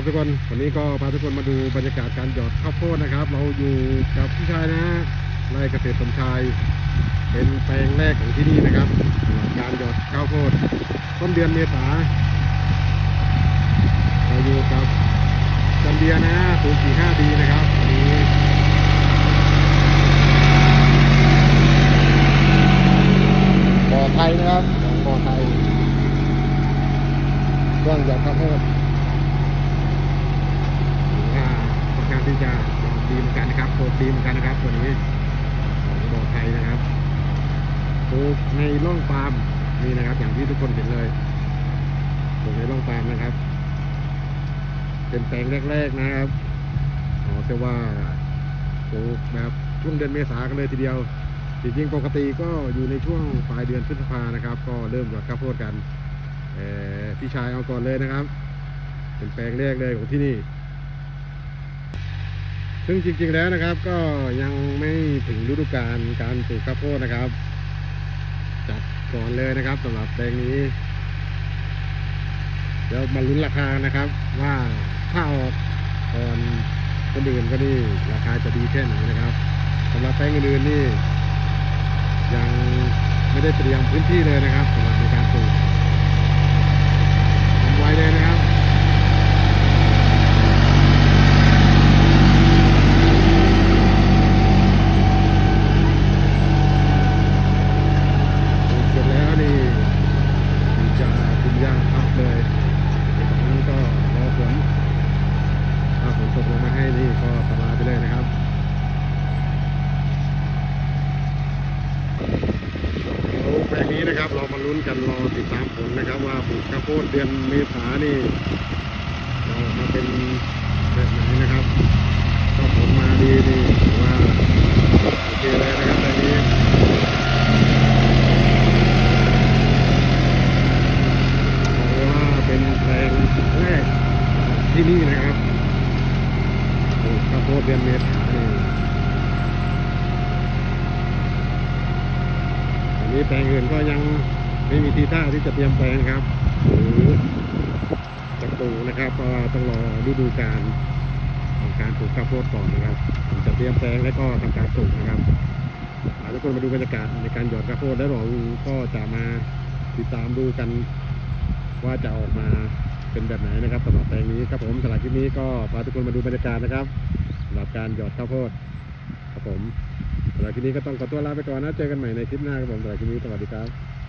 ครับทุกคนวันนี้ก็พาทุกคนมาดูบรรยากาศการหยอดข้าวโพดนะครับ เราอยู่กับพี่ชายนะไร่เกษตรสมชาย เป็นแปลงแรกของที่นี่นะครับการหยอดข้าวโพดต้นเดือนเมษาเราอยู่กับจันเดียนะศูนย์สี่ห้าดีนะครับวันนี้บ่อไทยนะครับของบ่อไทยเรื่องหยอดข้าวโพด ว่าค่อนข้างที่จะดีเหมือนกันนะครับโปรตีเหมือนกันนะครับตัวนี้ของบ่อไทยนะครับปลูกในร่องปาล์มนี่นะครับ อย่างที่ทุกคนเห็นเลยปลูกในร่องปาล์มนะครับ เป็นแปลงแรก ๆนะครับอ๋อแต่ว่าปลูกแบบช่วงเดือนเมษากันเลยทีเดียวจริงๆปกติก็อยู่ในช่วงปลายเดือนพฤษภานะครับ ก็เริ่มหยอดข้าวโพดกันพี่ชายเอาก่อนเลยนะครับ เป็นแปลงแรกเลยของที่นี่ ซึ่งจริงๆแล้วนะครับ ก็ยังไม่ถึงฤดูกาลการปลูกข้าวโพดนะครับ จัดก่อนเลยนะครับสำหรับแปลงนี้เดี๋ยวมาลุ้นราคานะครับ ว่าถ้าออกก่อนคนอื่นก็นี่ราคาจะดีแค่ไหนนะครับสำหรับแปลงอื่นๆนี่ยังไม่ได้เตรียมพื้นที่เลยนะครับสำหรับในการปลูกทำไว้เลยนะครับ เสร็จแล้วนี่ถึงจะคุณย่างพักเลยจากนั้นก็รอฝนถ้าฝนตกลงมาให้นี่ก็สบายไปเลยนะครับเดี๋ยวแปลง นี้นะครับ เรามาลุ้นกันรอติดตามผลนะครับ ว่าปลูกข้าวโพดเดือนเมษานี่จะออกมาเป็นแบบไหนนะครับถ้าผลมาดีนี่ถือว่าโอเคเลยนะครับแปลงนี้ว่าเป็นแปลงแรกที่นี่นะครับปลูกข้าวโพดเดือนเมษานี่ อันนี้แปลงอื่นก็ยังไม่มีทีท่าที่จะเตรียมแปลงครับ หรือจะปลูกนะครับเพราะว่าต้องรอฤดูกาลของการปลูกข้าวโพดก่อนนะครับถึงจะเตรียมแปลงแล้วก็ทำการปลูกนะครับพาทุกคนมาดูบรรยากาศในการหยอดข้าวโพดแล้วเราก็จะมาติดตามดูกันว่าจะออกมาเป็นแบบไหนนะครับสำหรับแปลงนี้ครับผมสำหรับคลิปนี้ก็พาทุกคนมาดูบรรยากาศนะครับสำหรับการหยอดข้าวโพดครับผม สำหรับคลิปนี้ก็ต้องขอตัวลาไปก่อนนะ เจอกันใหม่ในคลิปหน้าครับผมสำหรับคลิปนี้สวัสดีครับ